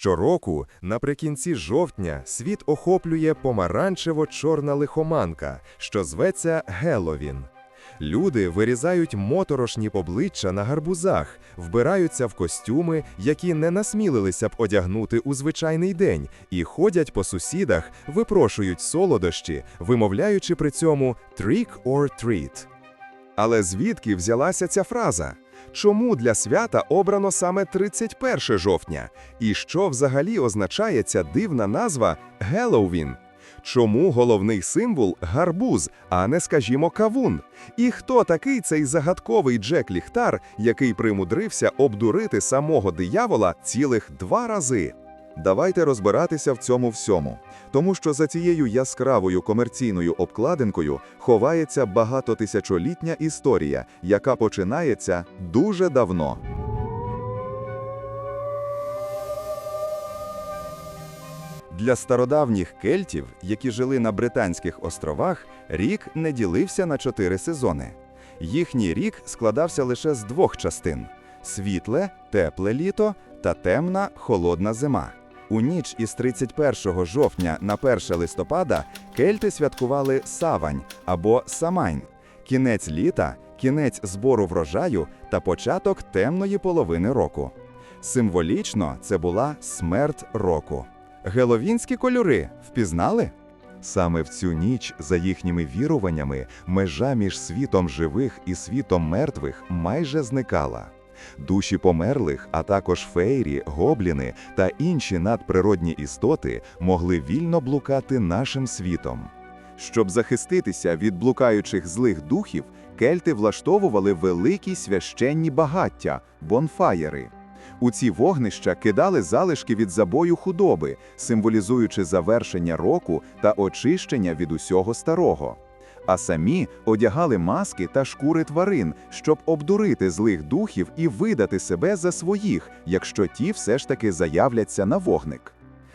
Щороку, наприкінці жовтня, світ охоплює помаранчево-чорна лихоманка, що зветься Геловін. Люди вирізають моторошні обличчя на гарбузах, вбираються в костюми, які не насмілилися б одягнути у звичайний день, і ходять по сусідах, випрошують солодощі, вимовляючи при цьому «trick or treat». Але звідки взялася ця фраза? Чому для свята обрано саме 31 жовтня? І що взагалі означає ця дивна назва Геловін? Чому головний символ гарбуз, а не, скажімо, кавун? І хто такий цей загадковий Джек Ліхтар, який примудрився обдурити самого диявола цілих два рази? Давайте розбиратися в цьому всьому, тому що за цією яскравою комерційною обкладинкою ховається багатотисячолітня історія, яка починається дуже давно. Для стародавніх кельтів, які жили на Британських островах, рік не ділився на чотири сезони. Їхній рік складався лише з двох частин: світле, тепле літо та темна, холодна зима. У ніч із 31 жовтня на 1 листопада кельти святкували Савань або Самайн, кінець літа, кінець збору врожаю та початок темної половини року. Символічно це була смерть року. Геловінські кольори впізнали? Саме в цю ніч, за їхніми віруваннями, межа між світом живих і світом мертвих майже зникала. Душі померлих, а також фейрі, гобліни та інші надприродні істоти могли вільно блукати нашим світом. Щоб захиститися від блукаючих злих духів, кельти влаштовували великі священні багаття бонфаєри. У ці вогнища кидали залишки від забою худоби, символізуючи завершення року та очищення від усього старого. А самі одягали маски та шкури тварин, щоб обдурити злих духів і видати себе за своїх, якщо ті все ж таки заявляться на вогник.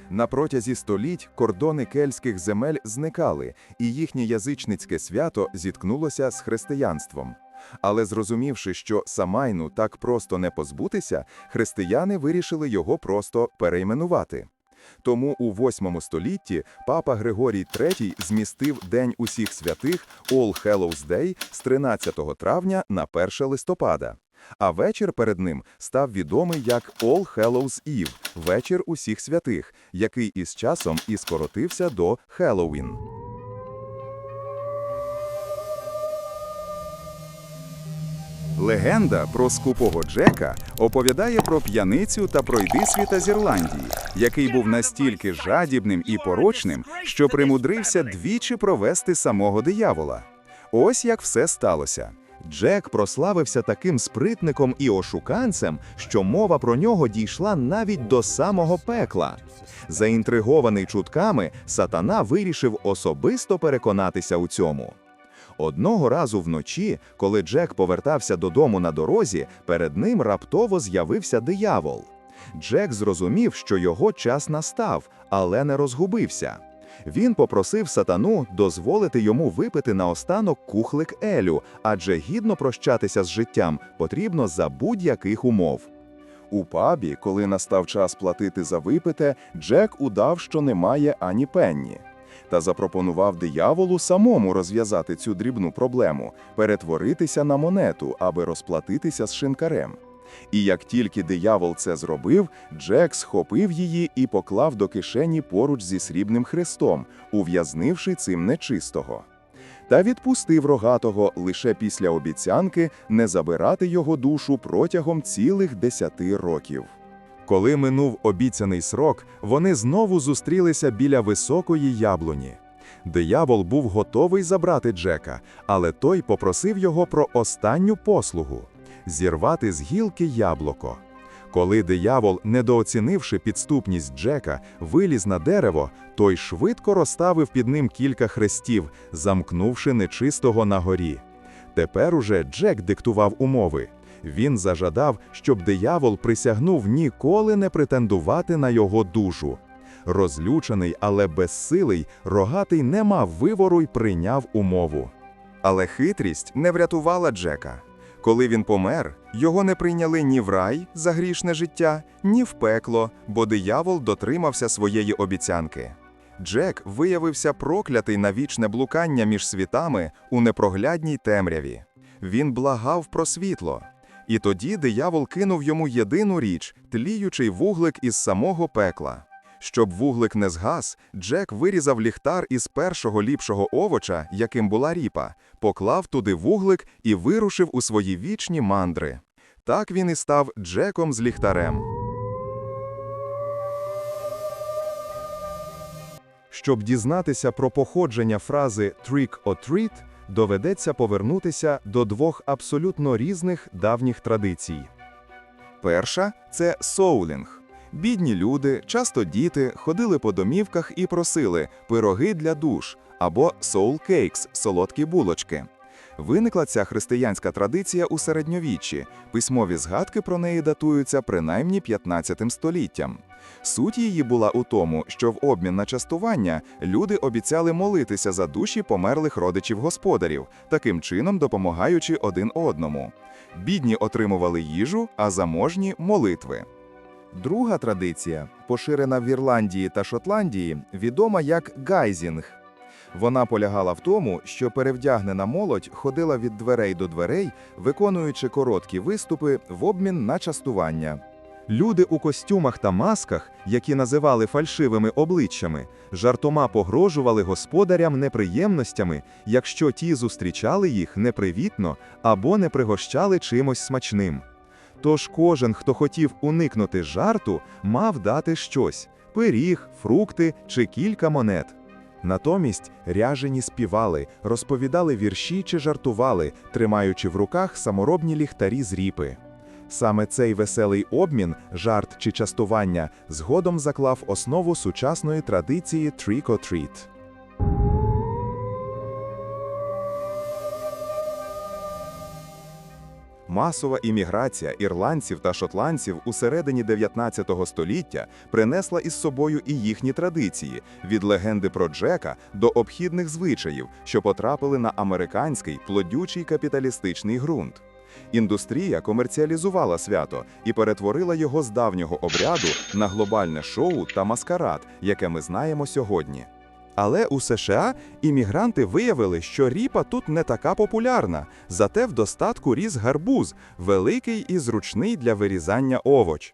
На протязі століть кордони кельтських земель зникали, і їхнє язичницьке свято зіткнулося з християнством. Але зрозумівши, що Самайну так просто не позбутися, християни вирішили його просто перейменувати. Тому у восьмому столітті папа Григорій III змістив День усіх святих All Hallows Day з 13 травня на 1 листопада. А вечір перед ним став відомий як All Hallows Eve – вечір усіх святих, який із часом і скоротився до Хеллоуін. Легенда про скупого Джека оповідає про п'яницю та пройдисвіта з Ірландії, який був настільки жадібним і порочним, що примудрився двічі провести самого диявола. Ось як все сталося. Джек прославився таким спритником і ошуканцем, що мова про нього дійшла навіть до самого пекла. Заінтригований чутками, сатана вирішив особисто переконатися у цьому. Одного разу вночі, коли Джек повертався додому на дорозі, перед ним раптово з'явився диявол. Джек зрозумів, що його час настав, але не розгубився. Він попросив сатану дозволити йому випити наостанок кухлик Елю, адже гідно прощатися з життям потрібно за будь-яких умов. У пабі, коли настав час платити за випите, Джек удав, що немає ані пенні та запропонував дияволу самому розв'язати цю дрібну проблему, перетворитися на монету, аби розплатитися з шинкарем. І як тільки диявол це зробив, Джек схопив її і поклав до кишені поруч зі срібним хрестом, ув'язнивши цим нечистого. Та відпустив рогатого лише після обіцянки не забирати його душу протягом цілих десяти років. Коли минув обіцяний срок, вони знову зустрілися біля високої яблуні. Диявол був готовий забрати Джека, але той попросив його про останню послугу зірвати з гілки яблуко. Коли диявол, недооцінивши підступність Джека, виліз на дерево, той швидко розставив під ним кілька хрестів, замкнувши нечистого на горі. Тепер уже Джек диктував умови. Він зажадав, щоб диявол присягнув ніколи не претендувати на його душу. Розлючений, але безсилий, рогатий не мав вивору й прийняв умову. Але хитрість не врятувала Джека. Коли він помер, його не прийняли ні в рай за грішне життя, ні в пекло, бо диявол дотримався своєї обіцянки. Джек виявився проклятий на вічне блукання між світами у непроглядній темряві. Він благав про світло. І тоді диявол кинув йому єдину річ тліючий вуглик із самого пекла. Щоб вуглик не згас, Джек вирізав ліхтар із першого ліпшого овоча, яким була ріпа, поклав туди вуглик і вирушив у свої вічні мандри. Так він і став Джеком з ліхтарем. Щоб дізнатися про походження фрази «trick or treat», доведеться повернутися до двох абсолютно різних давніх традицій. Перша це соулінг. Бідні люди, часто діти, ходили по домівках і просили пироги для душ або cakes – солодкі булочки. Виникла ця християнська традиція у середньовіччі. Письмові згадки про неї датуються принаймні 15 століттям. Суть її була у тому, що в обмін на частування люди обіцяли молитися за душі померлих родичів господарів, таким чином допомагаючи один одному. Бідні отримували їжу, а заможні молитви. Друга традиція, поширена в Ірландії та Шотландії, відома як гайзінг. Вона полягала в тому, що перевдягнена молодь ходила від дверей до дверей, виконуючи короткі виступи в обмін на частування. Люди у костюмах та масках, які називали фальшивими обличчями, жартома погрожували господарям неприємностями, якщо ті зустрічали їх непривітно або не пригощали чимось смачним. Тож кожен, хто хотів уникнути жарту, мав дати щось пиріг, фрукти чи кілька монет. Натомість ряжені співали, розповідали вірші чи жартували, тримаючи в руках саморобні ліхтарі з ріпи. Саме цей веселий обмін, жарт чи частування, згодом заклав основу сучасної традиції «trick or treat». Масова імміграція ірландців та шотландців у середині 19 століття принесла із собою і їхні традиції від легенди про Джека до обхідних звичаїв, що потрапили на американський плодючий капіталістичний ґрунт. Індустрія комерціалізувала свято і перетворила його з давнього обряду на глобальне шоу та маскарад, яке ми знаємо сьогодні. Але у США іммігранти виявили, що ріпа тут не така популярна, зате в достатку ріс гарбуз, великий і зручний для вирізання овоч.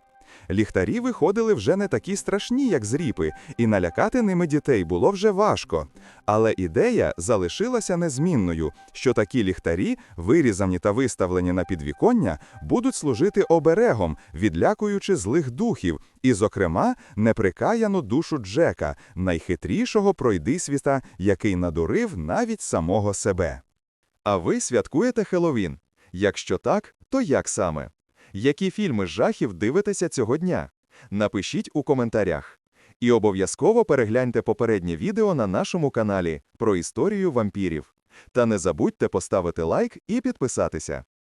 Ліхтарі виходили вже не такі страшні, як з ріпи, і налякати ними дітей було вже важко. Але ідея залишилася незмінною, що такі ліхтарі, вирізані та виставлені на підвіконня, будуть служити оберегом, відлякуючи злих духів, і, зокрема, неприкаяну душу Джека, найхитрішого пройдисвіта, який надурив навіть самого себе. А ви святкуєте Хеллоуін? Якщо так, то як саме? Які фільми жахів дивитеся цього дня? Напишіть у коментарях. І обов'язково перегляньте попереднє відео на нашому каналі про історію вампірів. Та не забудьте поставити лайк і підписатися.